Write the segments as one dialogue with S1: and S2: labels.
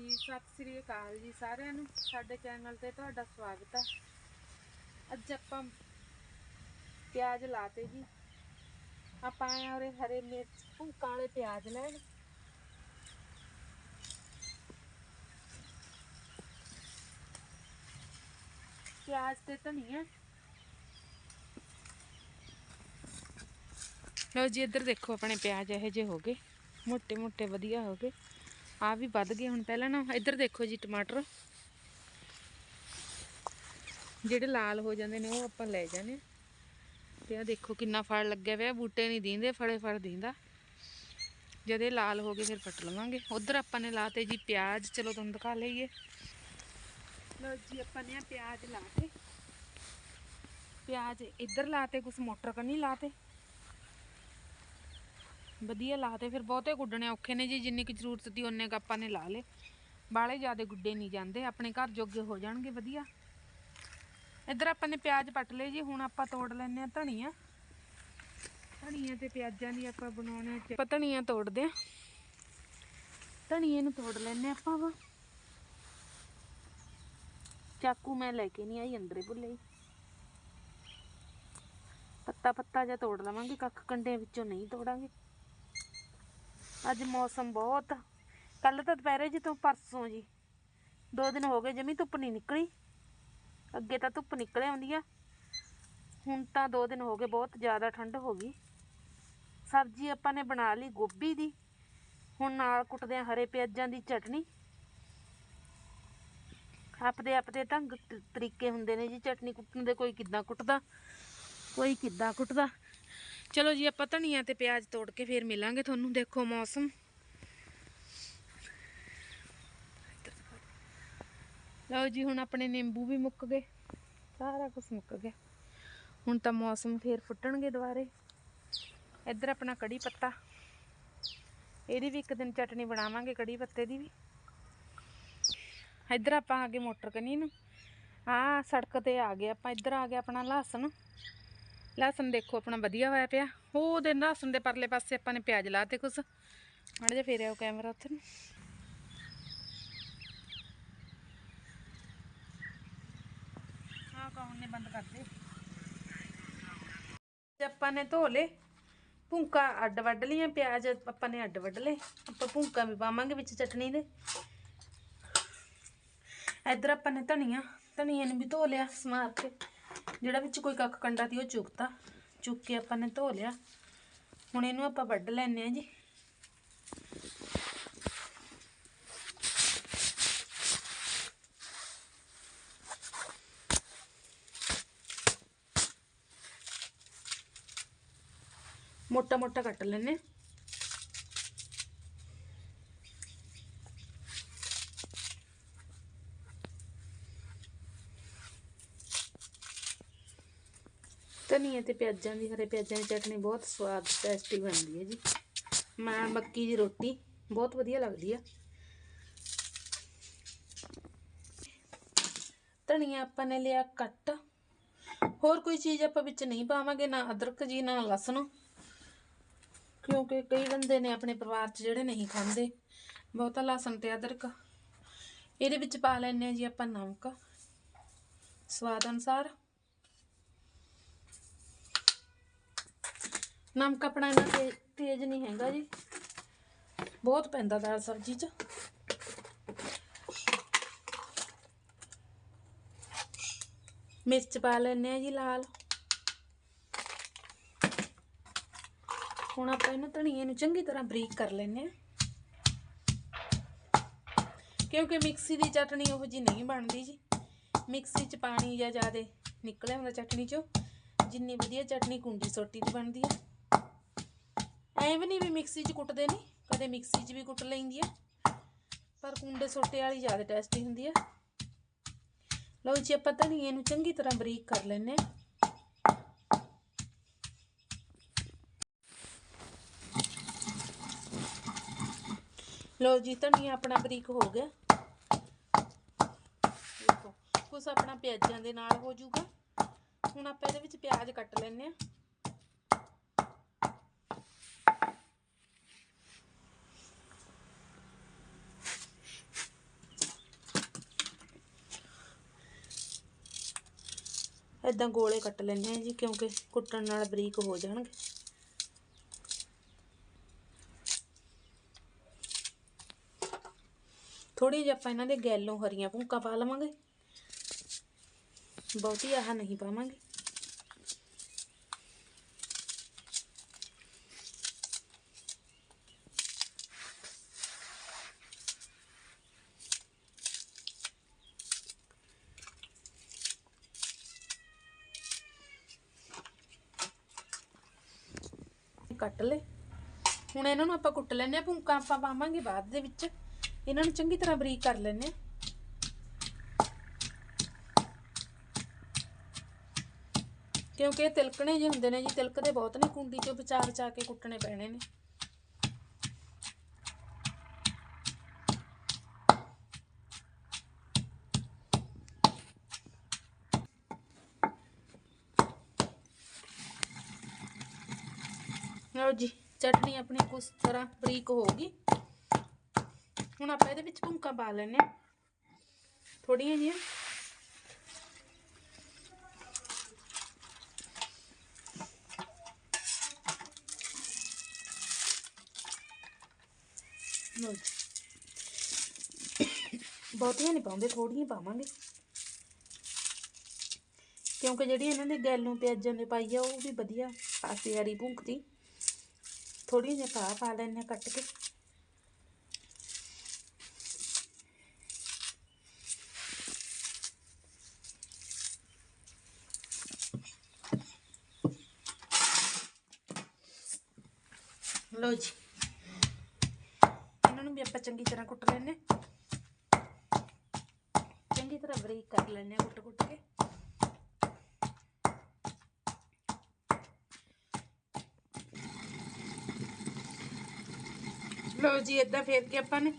S1: ਜੀ, ਸਤਿ ਸ੍ਰੀ ਅਕਾਲ ਜੀ ਸਾਰਿਆਂ ਨੂੰ। ਸਾਡੇ ਚੈਨਲ ਤੇ ਤੁਹਾਡਾ ਸਵਾਗਤ ਹੈ ਅੱਜ ਆਪਾਂ ਪਿਆਜ਼ ਲਾਤੇ ਜੀ। ਆਪਾਂ ਆਏ ਔਰੇ ਹਰੇ ਮਿਰਚ, ਉਹ ਕਾਲੇ ਪਿਆਜ਼ ਲੈਣ। ਪਿਆਜ਼ ਤੇ ਧਨੀਆ। ਲਓ ਜੀ, ਇੱਧਰ ਦੇਖੋ ਆਪਣੇ ਪਿਆਜ਼ ਇਹੋ ਜਿਹੇ ਹੋ ਗਏ। ਮੋٹے ਮੋٹے ਵਧੀਆ ਹੋ ਗਏ। ਆ ਵੀ ਵੱਧ ਗਏ ਹੁਣ ਪਹਿਲਾਂ ਨਾ, ਇੱਧਰ ਦੇਖੋ ਜੀ ਟਮਾਟਰ। ਜਿਹੜੇ ਲਾਲ ਹੋ ਜਾਂਦੇ ਨੇ, ਉਹ ਆਪਾਂ ਲੈ ਜਾਣੇ ਤੇ ਆ ਦੇਖੋ ਕਿੰਨਾ ਫਲ ਲੱਗਿਆ ਹੋਇਆ ਬੂਟੇ ਨਹੀਂ ਦੀਂਦੇ ਫੜੇ ਫੜ ਦੀਂਦਾ। ਜਦ ਇਹ ਲਾਲ ਹੋ ਗਏ, ਫਿਰ ਪੱਟ ਲਵਾਂਗੇ। ਉਧਰ ਆਪਾਂ ਨੇ ਲਾਤੇ ਜੀ ਪਿਆਜ਼, ਚਲੋ ਤੁਹਾਨੂੰ ਦਿਖਾ ਲਈਏ। ਲਓ ਜੀ, ਆਪਾਂ ਨੇ ਆਹ ਪਿਆਜ਼ ਲਾਤੇ। ਪਿਆਜ਼ ਇੱਧਰ ਲਾਤੇ, ਕੁਛ ਮੋਟਰ ਕੰਨੀ ਲਾਤੇ। ਵਧੀਆ ਲਾਤੇ, ਫਿਰ ਬਹੁਤੇ ਗੁੱਡਣੇ ਔਖੇ ਨੇ ਜੀ, ਜਿੰਨੀ ਕੁ ਜ਼ਰੂਰਤ ਦੀ ਉਹਨੇ ਕੁ ਆਪਾਂ ਨੇ ਲਾ ਲੇ ਬਾਲੇ ਜ਼ਿਆਦਾ ਗੁੱਡੇ ਨਹੀਂ ਜਾਂਦੇ, ਆਪਣੇ ਘਰ ਜੋਗੇ ਹੋ ਜਾਣਗੇ, ਵਧੀਆ। ਇੱਧਰ ਆਪਾਂ ਨੇ ਪਿਆਜ਼ ਪੱਟ ਲਏ ਜੀ, ਹੁਣ ਆਪਾਂ ਤੋੜ ਲੈਨੇ ਆ ਧਨੀਆ। ਧਨੀਆ ਤੇ ਪਿਆਜ਼ਾਂ ਦੀ ਆਪਾਂ ਬਣਾਉਣੇ ਆਪਾਂ ਧਨੀਆ ਤੋੜਦੇ ਆ ਧਨੀਏ ਨੂੰ ਤੋੜ ਲੈਨੇ ਆਪਾਂ ਵਾ। ਚਾਕੂ ਮੈਂ ਲੈ ਕੇ ਨਹੀਂ ਆਈ, ਅੰਦਰੇ ਭੁੱਲੇ ਪੱਤਾ ਪੱਤਾ ਜਿਹਾ ਤੋੜ ਲਵਾਂਗੇ, ਕੱਖ ਕੰਡੇ ਵਿੱਚੋਂ ਨਹੀਂ ਤੋੜਾਂਗੇ। ਅੱਜ ਮੌਸਮ ਬਹੁਤ। ਕੱਲ ਤਾਂ ਦੁਪਹਿਰੇ ਜੀ ਤੋਂ ਪਰਸੋਂ ਜੀ। ਦੋ ਦਿਨ ਹੋ ਗਏ ਜਮੀ ਧੁੱਪ ਨਹੀਂ ਨਿਕਲੀ। ਅੱਗੇ ਤਾਂ ਧੁੱਪ ਨਿਕਲੇ ਆਉਂਦੀ ਆ। ਹੁਣ ਤਾਂ ਦੋ ਦਿਨ ਹੋ ਗਏ ਬਹੁਤ ਜ਼ਿਆਦਾ ਠੰਡ ਹੋ ਗਈ। ਸਬਜ਼ੀ ਆਪਾਂ ਨੇ ਬਣਾ ਲਈ ਗੋਭੀ ਦੀ। ਹੁਣ ਨਾਲ ਕੁੱਟਦੇ ਆ ਹਰੇ ਪਿਆਜ਼ਾਂ ਦੀ ਚਟਨੀ। ਆਪਦੇ ਆਪਦੇ ਢੰਗ ਤਰੀਕੇ ਹੁੰਦੇ ਨੇ ਜੀ। ਚਟਨੀ ਕੁੱਟਣ ਦੇ ਕੋਈ ਕਿੱਦਾਂ ਕੁੱਟਦਾ? ਕੋਈ ਕਿੱਦਾਂ ਕੁੱਟਦਾ? ਚਲੋ ਜੀ, ਆਪਾਂ ਧਨੀਆ ਤੇ ਪਿਆਜ਼ ਤੋੜ ਕੇ ਫੇਰ ਮਿਲਾਂਗੇ ਤੁਹਾਨੂੰ। ਦੇਖੋ ਮੌਸਮ। ਲਓ ਜੀ, ਹੁਣ ਆਪਣੇ ਨਿੰਬੂ ਵੀ ਮੁੱਕ ਗਏ। ਸਾਰਾ ਕੁਝ ਮੁੱਕ ਗਿਆ। ਹੁਣ ਤਾਂ ਮੌਸਮ ਫੇਰ ਫੁੱਟਣਗੇ ਦੁਬਾਰੇ। ਇੱਧਰ ਆਪਣਾ ਕੜੀ ਪੱਤਾ। ਇਹਦੀ ਵੀ ਇੱਕ ਦਿਨ ਚਟਨੀ ਬਣਾਵਾਂਗੇ ਕੜੀ ਪੱਤੇ ਦੀ ਵੀ। ਇੱਧਰ ਆਪਾਂ ਆ ਗਏ ਮੋਟਰ ਕਨੀ ਨੂੰ। ਆ ਸੜਕ ਤੇ ਆ ਗਏ ਆਪਾਂ। ਇੱਧਰ ਆ ਗਿਆ ਆਪਣਾ ਲਹਸਨ ਲਸਣ ਦੇਖੋ ਆਪਣਾ ਵਧੀਆ ਹੋਇਆ ਪਿਆ। ਉਹਦੇ ਲਹਸਨ ਦੇ ਪਰਲੇ ਪਾਸੇ ਆਪਾਂ ਨੇ ਪਿਆਜ਼ ਲਾਤੇ ਕੁਛ। ਮਾੜਾ ਜਿਹਾ ਫੇਰਿਆ ਉਹ ਕੈਮਰਾ ਉੱਥੇ ਨੂੰ। ਕੌਣ ਨੇ ਬੰਦ ਕਰ ਆਪਾਂ ਨੇ ਧੋ ਲੇ ਭੁੰਕਾ ਅੱਡ ਵੱਢ ਲੀਆਂ ਪਿਆਜ਼ ਆਪਾਂ ਨੇ ਅੱਡ ਵੱਢ ਲੇ ਆਪਾਂ ਭੁੰਕਾ ਵੀ ਪਾਵਾਂਗੇ ਵਿੱਚ ਚਟਨੀ ਦੇ। ਇੱਧਰ ਆਪਾਂ ਨੇ ਧਨੀਆ, ਧਨੀਏ ਨੂੰ ਵੀ ਧੋ ਲਿਆ ਸਮਾਰ ਕੇ। ਜਿਹੜਾ ਵਿੱਚ ਕੋਈ ਕੱਖ ਕੰਡਾ ਸੀ ਉਹ ਚੁੱਕਤਾ। ਚੁੱਕ ਕੇ ਆਪਾਂ ਨੇ ਧੋ ਲਿਆ। ਹੁਣ ਇਹਨੂੰ ਆਪਾਂ ਵੱਢ ਲੈਣੇ ਆ ਜੀ। ਮੋਟਾ ਮੋਟਾ ਕੱਟ ਲੈਣੇ ਧਨੀਆ ਤੇ ਪਿਆਜ਼ਾਂ ਦੀ, ਹਰੇ ਪਿਆਜ਼ਾਂ ਦੀ ਚਟਨੀ ਬਹੁਤ ਸਵਾਦ ਟੇਸਟੀ ਬਣਦੀ ਹੈ ਜੀ। ਮੈਂ ਮੱਕੀ ਦੀ ਰੋਟੀ, ਬਹੁਤ ਵਧੀਆ ਲੱਗਦੀ ਆ। ਧਨੀਆ ਆਪਾਂ ਨੇ ਲਿਆ ਕੱਟ। ਹੋਰ ਕੋਈ ਚੀਜ਼ ਆਪਾਂ ਵਿੱਚ ਨਹੀਂ ਪਾਵਾਂਗੇ, ਨਾ ਅਦਰਕ ਜੀ, ਨਾ ਲਸਣ। ਕਿਉਂਕਿ ਕਈ ਬੰਦੇ ਨੇ ਆਪਣੇ ਪਰਿਵਾਰ 'ਚ ਜਿਹੜੇ ਨਹੀਂ ਖਾਂਦੇ, ਬਹੁਤਾ ਲਸਣ ਤੇ ਅਦਰਕ। ਇਹਦੇ ਵਿੱਚ ਪਾ ਲੈਣੇ ਆ ਜੀ ਆਪਾਂ ਨਮਕ। ਸਵਾਦ ਅਨੁਸਾਰ। ਨਮਕ ਆਪਣਾ ਇੰਨਾ ਤੇ- ਤੇਜ਼ ਨਹੀਂ ਹੈਗਾ ਜੀ। ਬਹੁਤ ਪੈਂਦਾ ਦਾਲ ਸਬਜ਼ੀ 'ਚ। ਮਿਰਚ ਪਾ ਲੈਣੇ ਆ ਜੀ ਲਾਲ। ਹੁਣ ਆਪਾਂ ਇਹਨੂੰ ਧਨੀਏ ਨੂੰ ਚੰਗੀ ਤਰ੍ਹਾਂ ਬਰੀਕ ਕਰ ਲੈਣੇ ਆ ਕਿਉਂਕਿ ਮਿਕਸੀ ਦੀ ਚਟਣੀ ਉਹ ਜੀ ਨਹੀਂ ਬਣਦੀ ਜੀ। ਮਿਕਸੀ 'ਚ ਪਾਣੀ ਜਾਂ ਜ਼ਿਆਦਾ ਨਿਕਲਿਆ ਹੁੰਦਾ ਚਟਣੀ 'ਚੋਂ। ਜਿੰਨੀ ਵਧੀਆ ਚਟਣੀ ਕੁੰਡੀ ਸੋਟੀ ਦੀ ਬਣਦੀ ਆ। ਐਂ ਵੀ ਨਹੀਂ ਵੀ ਮਿਕਸੀ 'ਚ ਕੁੱਟਦੇ ਨਹੀਂ, ਕਦੇ ਮਿਕਸੀ 'ਚ ਵੀ ਕੁੱਟ ਲੈਂਦੀ ਆ। ਪਰ ਕੁੰਡੇ ਸੋਟੇ ਵਾਲੀ ਜ਼ਿਆਦਾ ਟੇਸਟੀ ਹੁੰਦੀ ਆ। ਲਓ ਜੀ, ਆਪਾਂ ਧਨੀਏ ਨੂੰ ਚੰਗੀ ਤਰ੍ਹਾਂ ਬਰੀਕ ਕਰ ਲੈਨੇ ਆ ਲਓ ਜੀ, ਧਨੀਆ ਆਪਣਾ ਬਰੀਕ ਹੋ ਗਿਆ। ਦੇਖੋ, ਕੁਛ ਆਪਣਾ ਪਿਆਜ਼ਾਂ ਦੇ ਨਾਲ ਹੋ ਜਾਊਗਾ। ਹੁਣ ਆਪਾਂ ਇਹਦੇ ਵਿੱਚ ਪਿਆਜ਼ ਕੱਟ ਲੈਨੇ ਆ ਇਦਾਂ ਗੋਲੇ ਕੱਟ ਲੈਣੇ ਆ ਜੀ, ਕਿਉਂਕਿ ਕੁੱਟਣ ਨਾਲ ਬਰੀਕ ਹੋ ਜਾਣਗੇ। ਥੋੜੀ ਜਿਹੀ ਆਪਾਂ ਇਹਨਾਂ ਦੇ ਗੈਲੋਂ ਹਰੀਆਂ ਭੁੰਕਾਂ ਪਾ ਲਵਾਂਗੇ। ਬਹੁਤੀ ਆਹ ਨਹੀਂ ਪਾਵਾਂਗੇ। ਕੱਟ ਲਏ। ਹੁਣ ਇਹਨਾਂ ਨੂੰ ਆਪਾਂ ਕੁੱਟ ਲੈਣੇ ਆ ਭੁੰਕਾਂ ਆਪਾਂ ਪਾਵਾਂਗੇ ਬਾਅਦ ਦੇ ਵਿੱਚ। ਇਹਨਾਂ ਨੂੰ ਚੰਗੀ ਤਰ੍ਹਾਂ ਬਰੀਕ ਕਰ ਲੈਣੇ ਆ ਕਿਉਂਕਿ ਇਹ ਤਿਲਕਣੇ ਜਿਹੇ ਹੁੰਦੇ ਨੇ ਜੀ, ਤਿਲਕਦੇ ਬਹੁਤ ਨੇ, ਕੁੰਡੀ ਚੋਂ ਬਚਾ ਬਚਾ ਕੇ ਕੁੱਟਣੇ ਪੈਣੇ ਨੇ। ਲਓ ਜੀ, ਚਟਨੀ ਆਪਣੀ ਕੁਛ ਤਰ੍ਹਾਂ ਬਰੀਕ ਹੋ ਗਈ। ਹੁਣ ਆਪਾਂ ਇਹਦੇ ਵਿੱਚ ਭੁੰਕਾਂ ਪਾ ਲੈਣੇ ਥੋੜੀਆਂ ਜਿਹੀਆਂ। ਲਓ ਜੀ। ਬਹੁਤੀਆਂ ਨਹੀਂ ਪਾਉਂਦੇ ਥੋੜੀਆਂ ਪਾਵਾਂਗੇ। ਕਿਉਂਕਿ ਜਿਹੜੀ ਇਹਨਾਂ ਦੇ ਗੈਲੋਂ ਪਿਆਜ਼ਾਂ ਦੇ ਪਾਈ ਆ, ਉਹ ਵੀ ਵਧੀਆ ਖਾਸੀ ਹਰੀ ਭੁੰਕਦੀ ਥੋੜੀਆਂ ਜਿਹਾ ਪਾ ਪਾ ਲੈਣੇ ਕੱਟ ਕੇ। ਲਓ ਜੀ। ਇਹਨਾਂ ਨੂੰ ਵੀ ਆਪਾਂ ਚੰਗੀ ਤਰ੍ਹਾਂ ਕੁੱਟ ਲੈਣੇ ਚੰਗੀ ਤਰ੍ਹਾਂ ਬਰੀਕ ਕਰ ਲੈਣੇ ਕੁੱਟ ਕੁੱਟ ਕੇ। ਲਓ ਜੀ ਇਦਾਂ ਫੇਰ ਕੇ ਆਪਾਂ ਨੇ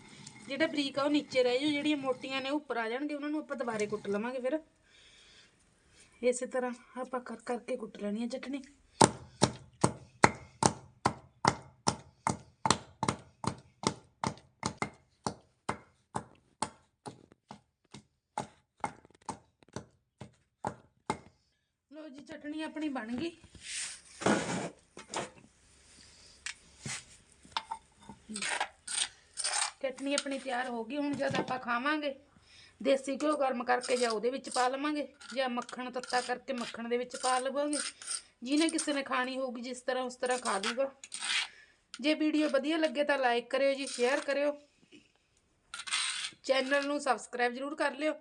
S1: ਜਿਹੜਾ ਬਰੀਕ ਆ ਉਹ ਨੀਚੇ ਰਹਿ ਜੂ ਜਿਹੜੀਆਂ ਮੋਟੀਆਂ ਨੇ ਉੱਪਰ ਆ ਜਾਣਗੇ, ਉਹਨਾਂ ਨੂੰ ਆਪਾਂ ਦੁਬਾਰੇ ਕੁੱਟ ਲਵਾਂਗੇ ਫਿਰ। ਇਸੇ ਤਰ੍ਹਾਂ ਆਪਾਂ ਕਰ ਕਰਕੇ ਕੁੱਟ ਲੈਣੀ ਹੈ ਚਟਣੀ ਲਓ ਜੀ, ਚਟਨੀ ਆਪਣੀ ਬਣ ਗਈ। ਚਟਨੀ ਆਪਣੀ ਤਿਆਰ ਹੋ ਗਈ, ਹੁਣ ਜਦ ਆਪਾਂ ਖਾਵਾਂਗੇ, ਦੇਸੀ ਘਿਓ ਗਰਮ ਕਰਕੇ ਜਾਂ ਉਹਦੇ ਵਿੱਚ ਪਾ ਲਵਾਂਗੇ, ਜਾਂ ਮੱਖਣ ਤੱਤਾ ਕਰਕੇ ਮੱਖਣ ਦੇ ਵਿੱਚ ਪਾ ਲਵਾਂਗੇ, ਜਿਹਨੇ ਕਿਸੇ ਨੇ ਖਾਣੀ ਹੋਊਗੀ ਜਿਸ ਤਰ੍ਹਾਂ ਉਸ ਤਰ੍ਹਾਂ ਖਾ ਲੂਗਾ ਜੇ ਵੀਡੀਓ ਵਧੀਆ ਲੱਗੇ ਤਾਂ ਲਾਈਕ ਕਰਿਓ ਜੀ, ਸ਼ੇਅਰ ਕਰਿਓ। ਚੈਨਲ ਨੂੰ ਸਬਸਕ੍ਰਾਈਬ ਜ਼ਰੂਰ ਕਰ ਲਿਓ।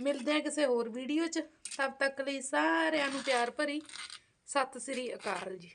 S1: ਮਿਲਦੇ ਹਾਂ ਕਿਸੇ ਹੋਰ ਵੀਡੀਓ 'ਚ। ਤਦ ਤੱਕ ਲਈ ਸਾਰਿਆਂ ਨੂੰ ਪਿਆਰ ਭਰੀ। ਸਤਿ ਸ੍ਰੀ ਅਕਾਲ ਜੀ।